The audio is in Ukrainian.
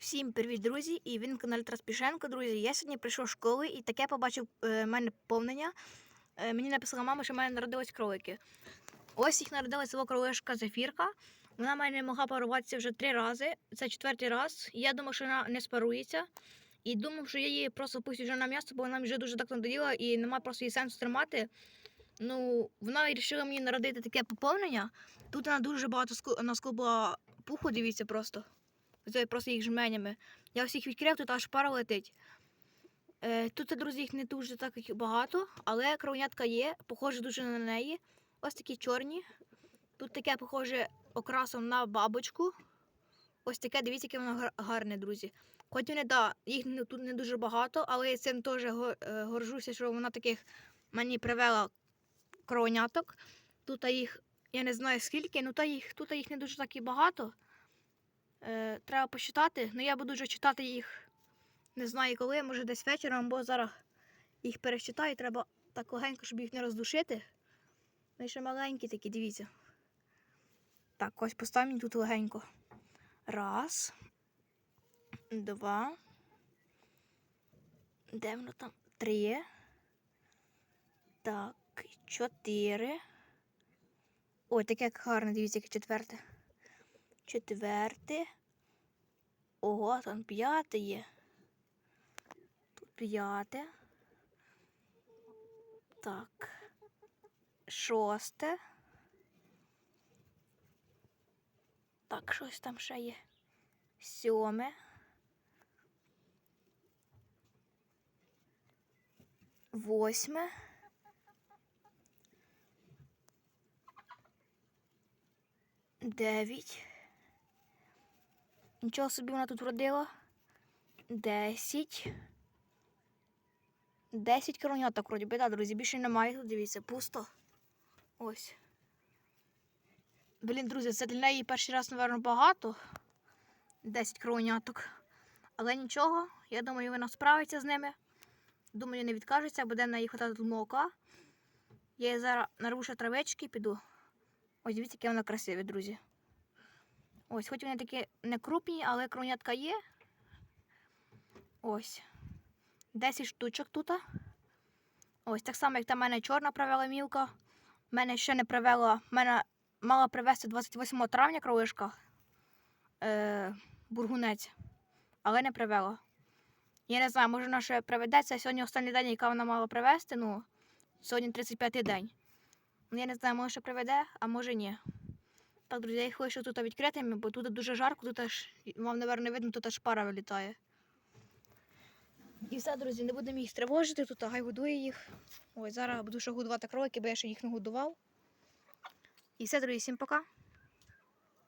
Всім привіт, друзі! І він на каналі Траспішенко. Друзі, я сьогодні прийшов з школи і таке побачив е, мене повнення. Е, мені написала мама, що в мене народились кролики. Ось їх народилася село кролишка Зефірка. Вона в мене не могла паруватися вже три рази. Це четвертий раз. Я думав, що вона не спарується. І думав, що я її просто пустю вже на м'ясо, бо вона вже дуже так надоїла і немає просто її сенсу тримати. Ну, вона вирішила мені народити таке поповнення. Тут вона дуже багато ску- наскубла пуху, дивіться просто. Це просто їх жменями. Я всіх відкрив, тут аж пара летить. Е, тут, друзі, їх не дуже так багато, але кровнятка є, похоже дуже на неї. Ось такі чорні. Тут таке похоже окрасом на бабочку. Ось таке, дивіться, яке воно гарне, друзі. Хоч вони, да, їх тут не дуже багато, але я цим теж е, горжуся, що вона таких мені привела кровняток. Тут їх, я не знаю скільки, ну та їх, тут їх не дуже так і багато. Е, треба почитати. Ну я буду вже читати їх не знаю коли, може десь вечором, бо зараз їх перечитаю. Треба так легенько, щоб їх не роздушити. Вони ще маленькі такі, дивіться. Так, ось поставимо тут легенько. Раз. Два. Де воно там? Три. Так, чотири. Ой, таке як гарне, дивіться, яке четверте. Четверте. Ого, там п'яте є. П'яте. Так. Шосте. Так, щось там ще є. Сьоме. Восьме. Дев'ять. Нічого собі вона тут вродила. Десять. Десять короняток, вроді би, да, друзі. Більше немає дивіться, пусто. Ось. Блін, друзі, це для неї перший раз, напевно, багато. Десять короняток. Але нічого, я думаю, вона справиться з ними. Думаю, не відкажеться, буде на їх хватати тут молока. Я їй зараз нарву ще травички і піду. Ось дивіться, яке воно красиве, друзі. Ось, хоч вони такі не крупні, але кронятка є. Ось. 10 штучок тут. Ось так само, як та мене чорна привела мілка. Мене ще не привела. Мене мала привезти 28 травня кролишка. Е, бургунець. Але не привела. Я не знаю, може вона ще приведеться. Сьогодні останній день, яка вона мала привезти. Ну, сьогодні 35-й день. Ну, Я не знаю, може ще приведе, а може ні. Так, друзі, їх лишу тут відкритими, бо тут дуже жарко, тут аж, вам, не видно, тут аж пара вилітає. І все, друзі, не будемо їх тривожити, тут гай годує їх. Ось зараз буду ще годувати кролики, бо я ще їх не годував. І все, друзі, всім пока.